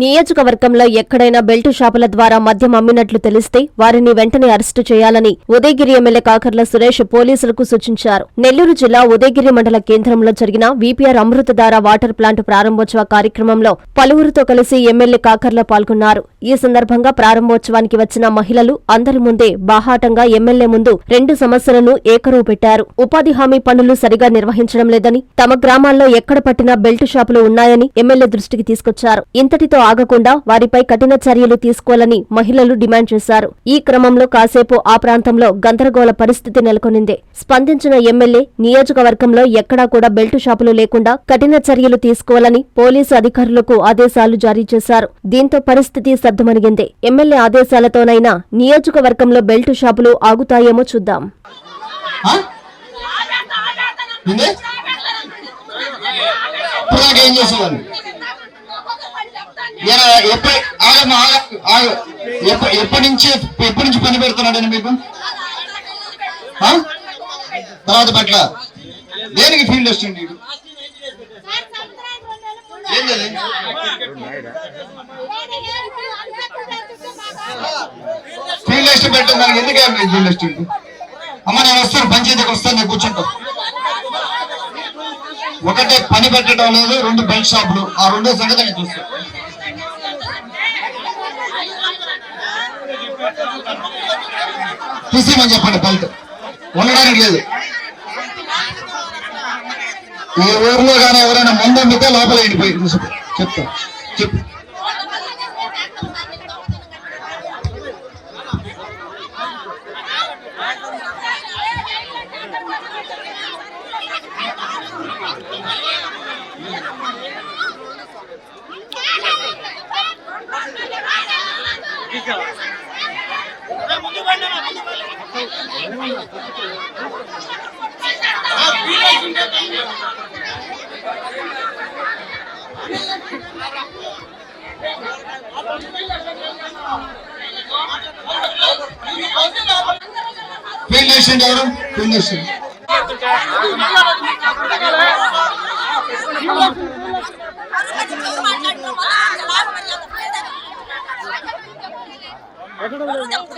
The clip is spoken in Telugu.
నియోజకవర్గంలో ఎక్కడైనా బెల్టు షాపుల ద్వారా మద్యం అమ్మినట్లు తెలిస్తే వారిని వెంటనే అరెస్టు చేయాలని ఉదయగిరి ఎమ్మెల్యే కాకర్ల సురేష్ పోలీసులకు సూచించారు. నెల్లూరు జిల్లా ఉదయగిరి మండల కేంద్రంలో జరిగిన వీపీఆర్ అమృతధార వాటర్ ప్లాంట్ ప్రారంభోత్సవ కార్యక్రమంలో పలువురితో కలిసి ఎమ్మెల్యే కాకర్ల పాల్గొన్నారు. ఈ సందర్భంగా ప్రారంభోత్సవానికి వచ్చిన మహిళలు అందరి ముందే బాహాటంగా ఎమ్మెల్యే ముందు రెండు సమస్యలను ఏకరువు పెట్టారు. ఉపాధి హామీ పనులు సరిగా నిర్వహించడం లేదని తమ గ్రామాల్లో ఎక్కడ పట్టినా బెల్టు షాపులు ఉన్నాయని ఎమ్మెల్యే దృష్టికి తీసుకొచ్చారు. ఇంతటితో ఆగకుండా వారిపై కఠిన చర్యలు తీసుకోవాలని మహిళలు డిమాండ్ చేశారు. ఈ క్రమంలో కాసేపు ఆ ప్రాంతంలో గందరగోళ పరిస్థితి నెలకొనింది. స్పందించిన ఎమ్మెల్యే నియోజకవర్గంలో ఎక్కడా కూడా బెల్టు షాపులు లేకుండా కఠిన చర్యలు తీసుకోవాలని పోలీసు అధికారులకు ఆదేశాలు జారీ చేశారు. దీంతో పరిస్థితి సద్దుమణిగింది ఎమ్మెల్యే ఆదేశాలతోనైనా నియోజకవర్గంలో బెల్టు షాపులు ఆగుతాయేమో చూద్దాం. ఏం చేసేవాళ్ళు? ఎప్పటి నుంచి ఎప్పటి నుంచి పని పెడుతున్నాడని మీకు? ఆ? తర్వాత పట్ల. దేనికి ఫీల్డ్ వస్తుంది ఫీల్డ్ టెస్ట్ పెట్టడం దానికి ఎందుకు ఫీల్డ్ టెస్ట్ అమ్మ నేను వస్తాను పంచాయతీకి వస్తాను నేను కూర్చుంటా. ఒకటే పని పెట్టడం లేదు రెండు బెల్ట్ షాపులు ఆ రెండో సంగతి నేను చూస్తాను తీసేయమని చెప్పండి బెల్ట్. ఉండడానికి లేదు ఈ ఊర్లో కానీ ఎవరైనా మందు లోపల లోపల వెళ్ళిపోయి చెప్తా చెప్పు. ఫీల్డ్ అసిస్టెంట్ ఎవరు? Field assistant doctor